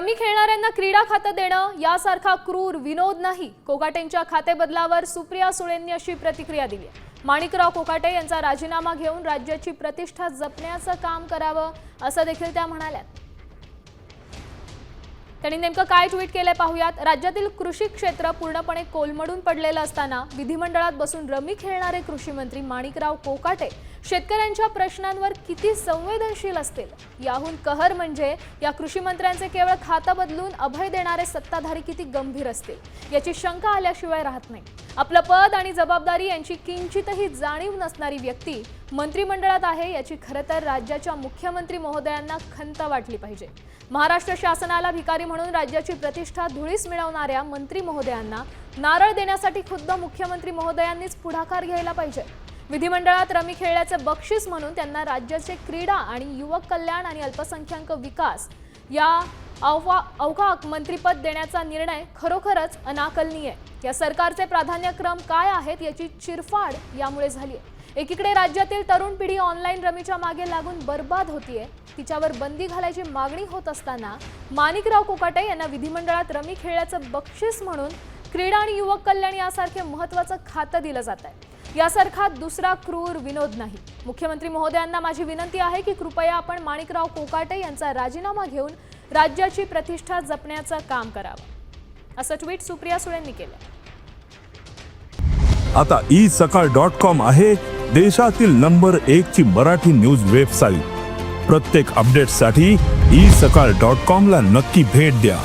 Rummy खेळणाऱ्यांना क्रीडा खातं देणं यासारखा क्रूर विनोद नाही कोकाटेंच्या खातेबदलावर सुप्रिया सुळेंनी अशी प्रतिक्रिया दिली आहे. माणिकराव कोकाटे यांचा राजीनामा घेऊन राज्याची प्रतिष्ठा जपण्याचं काम करावं असं देखील त्या म्हणाल्या त्यांनी नेमकं काय ट्विट केलंय पाहूयात. राज्यातील कृषी क्षेत्र पूर्णपणे कोलमडून पडलेलं असताना विधिमंडळात बसून रमी खेळणारे कृषी मंत्री माणिकराव कोकाटे शेतकऱ्यांच्या प्रश्नांवर किती संवेदनशील असतील? याहून कहर म्हणजे या कृषी मंत्र्यांचे केवळ खातं बदलून अभय देणारे सत्ताधारी किती गंभीर असतील? याची शंका आल्याशिवाय राहत नाही. आपलं पद आणि जबाबदारी यांची किंचितही जाणीव नसणारी व्यक्ती मंत्रिमंडळात आहे याची खरं तर राज्याच्या मुख्यमंत्री महोदयांना खंत वाटली पाहिजे. महाराष्ट्र शासनाला भिकारी म्हणून राज्याची प्रतिष्ठा धुळीस मिळवणाऱ्या मंत्री महोदयांना नारळ देण्यासाठी खुद्द मुख्यमंत्री महोदयांनीच पुढाकार घ्यायला पाहिजे. विधिमंडळात रमी खेळल्याचे बक्षीस म्हणून त्यांना राज्याचे क्रीडा आणि युवक कल्याण आणि अल्पसंख्याक विकास या अववा अवघाक मंत्रीपद देण्याचा निर्णय खरोखरच अनाकलनीय या सरकारचे प्राधान्यक्रम काय आहेत याची चिरफाड यामुळे झाली आहे. एकीकडे राज्यातील तरुण पिढी ऑनलाईन रमीच्या मागे लागून बर्बाद होतीये. तिच्यावर बंदी घालायची मागणी होत असताना माणिकराव कोकाटे यांना विधिमंडळात रमी खेळल्याचं बक्षीस म्हणून क्रीडा आणि युवक कल्याण यासारखे महत्वाचं खातं दिलं जात आहे. यासारखा दुसरा क्रूर विनोद नाही. मुख्यमंत्री महोदयांना माझी विनंती आहे की कृपया आपण माणिकराव कोकाटे यांचा राजीनामा घेऊन राज्याची प्रतिष्ठा जपण्याचं काम करावं. असं ट्विट सुप्रिया सुळेंनी केलं. आता ई सकाळ डॉट कॉम आहे देशातील नंबर एक ची मराठी न्यूज वेबसाईट. प्रत्येक अपडेटसाठी ई सकाळ डॉट कॉम ला नक्की भेट द्या.